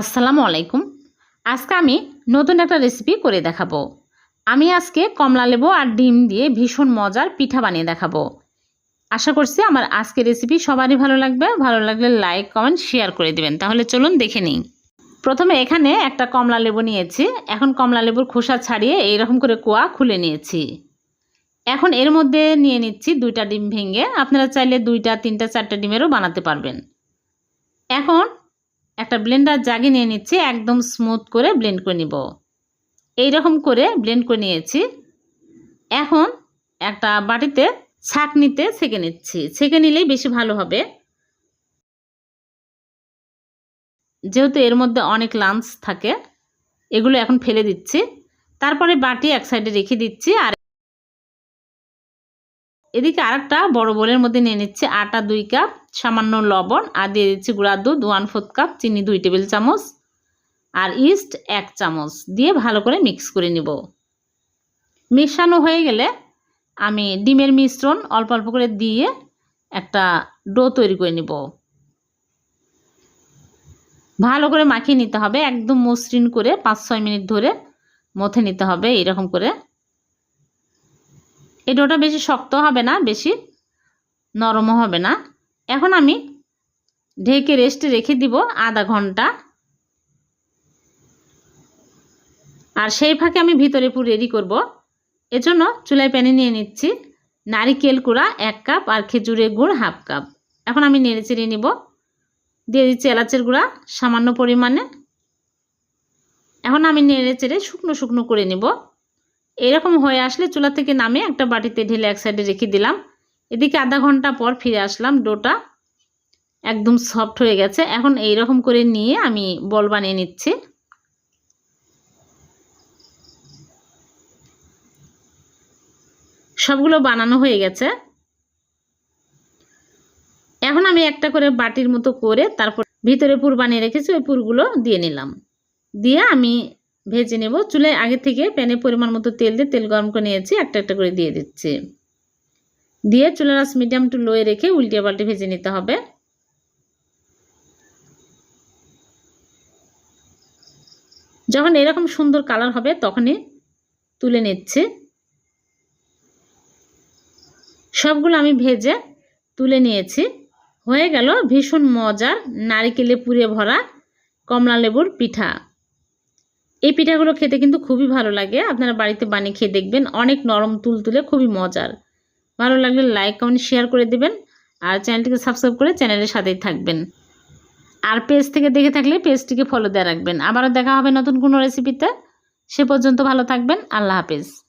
আসসালামু আলাইকুম। আজকে আমি নতুন একটা রেসিপি করে দেখাবো। আমি আজকে কমলা লেবু আর ডিম দিয়ে ভীষণ মজার পিঠা বানিয়ে দেখাবো। আশা করছি আমার আজকের রেসিপি সবারই ভালো লাগবে। ভালো লাগলে লাইক কমেন্ট শেয়ার করে দিবেন। তাহলে চলুন দেখে নিই। প্রথমে এখানে একটা কমলা লেবু নিয়েছি। এখন কমলা লেবুর খোসা ছাড়িয়ে এইরকম করে কোয়া খুলে নিয়েছি। এখন এর মধ্যে নিয়ে নিচ্ছি দুইটা ডিম ভেঙে। আপনারা চাইলে দুইটা, তিনটা, চারটা ডিমেরও বানাতে পারবেন। এখন একটা ব্লেন্ডার জাগে নিয়ে নিচ্ছি, একদম স্মুথ করে ব্লেন্ড করে নিব। এই রকম করে ব্লেন্ড করে নিয়েছি। এখন একটা বাটিতে ছাঁকনিতে ছেঁকে নিচ্ছি। ছেঁকে নিলেই বেশি ভালো হবে। যেহেতু এর মধ্যে অনেক লাঞ্চ থাকে, এগুলো এখন ফেলে দিচ্ছি। তারপরে বাটি এক সাইডে রেখে দিচ্ছি আর এদিকে আরেকটা বড় বোলের মধ্যে নিয়ে নিচ্ছে আটা দুই কাপ, সামান্য লবণ, আর দিয়ে দিচ্ছি গুঁড়া দুধ ওয়ান ফোর্থ কাপ চিনি দুই টেবিল চামচ, আর ইস্ট এক চামচ দিয়ে ভালো করে মিক্স করে নিব। মেশানো হয়ে গেলে আমি ডিমের মিশ্রণ অল্প অল্প করে দিয়ে একটা ডো তৈরি করে নিব। ভালো করে মাখিয়ে নিতে হবে, একদম মসৃণ করে পাঁচ ছয় মিনিট ধরে মথে নিতে হবে, এরকম করে। এই ডোটা বেশি শক্ত হবে না, বেশি নরমও হবে না। এখন আমি ঢেকে রেস্টে রেখে দিব আধা ঘণ্টা। আর সেই ফাঁকে আমি ভিতরে পুরো রেডি করব। এজন্য চুলায় প্যানে নিয়ে নিচ্ছি নারিকেল কুড়া এক কাপ আর খেজুরের গুড় হাফ কাপ। এখন আমি নেড়ে চেড়ে নিব। দিয়ে দিচ্ছি এলাচের গুঁড়া সামান্য পরিমাণে। এখন আমি নেড়ে চেড়ে শুকনো শুকনো করে নিব। এরকম হয়ে আসলে চুলা থেকে নামে একটা বাটিতে ঢেলে এক সাইডে রেখে দিলাম। এদিকে আধা ঘণ্টা পর ফিরে আসলাম, ডোটা একদম সফট হয়ে গেছে। এখন এই রকম করে নিয়ে আমি বল বানিয়ে নিচ্ছি। সবগুলো বানানো হয়ে গেছে। এখন আমি একটা করে বাটির মতো করে তারপর ভিতরে পুর বানিয়ে রেখেছি, ওই পুরগুলো দিয়ে নিলাম। দিয়ে আমি ভেজে নেব। চুলায় আগে থেকে প্যানে পরিমাণ মতো তেল দিয়ে তেল গরম করে নিয়েছি। একটা একটা করে দিয়ে দিচ্ছি। দিয়ে চুলার আস মিডিয়াম টু লোয়ে রেখে উল্টে পাল্টে ভেজে নিতে হবে। যখন এরকম সুন্দর কালার হবে, তখনই তুলে নিচ্ছি। সবগুলো আমি ভেজে তুলে নিয়েছি। হয়ে গেল ভীষণ মজার নারিকেলে পুড়ে ভরা কমলা লেবুর পিঠা। এই পিঠাগুলো খেতে কিন্তু খুবই ভালো লাগে। আপনারা বাড়িতে বানিয়ে খেয়ে দেখবেন, অনেক নরম তুলতুলে খুবই মজার। ভালো লাগলে লাইক, কমেন্ট শেয়ার করে দেবেন আর চ্যানেলটিকে সাবস্ক্রাইব করে চ্যানেলের সাথেই থাকবেন। আর পেজ থেকে দেখে থাকলে পেজটিকে ফলো দেওয়া রাখবেন। আবারও দেখা হবে নতুন কোনো রেসিপিতে সে পর্যন্ত ভালো থাকবেন। আল্লাহ হাফেজ।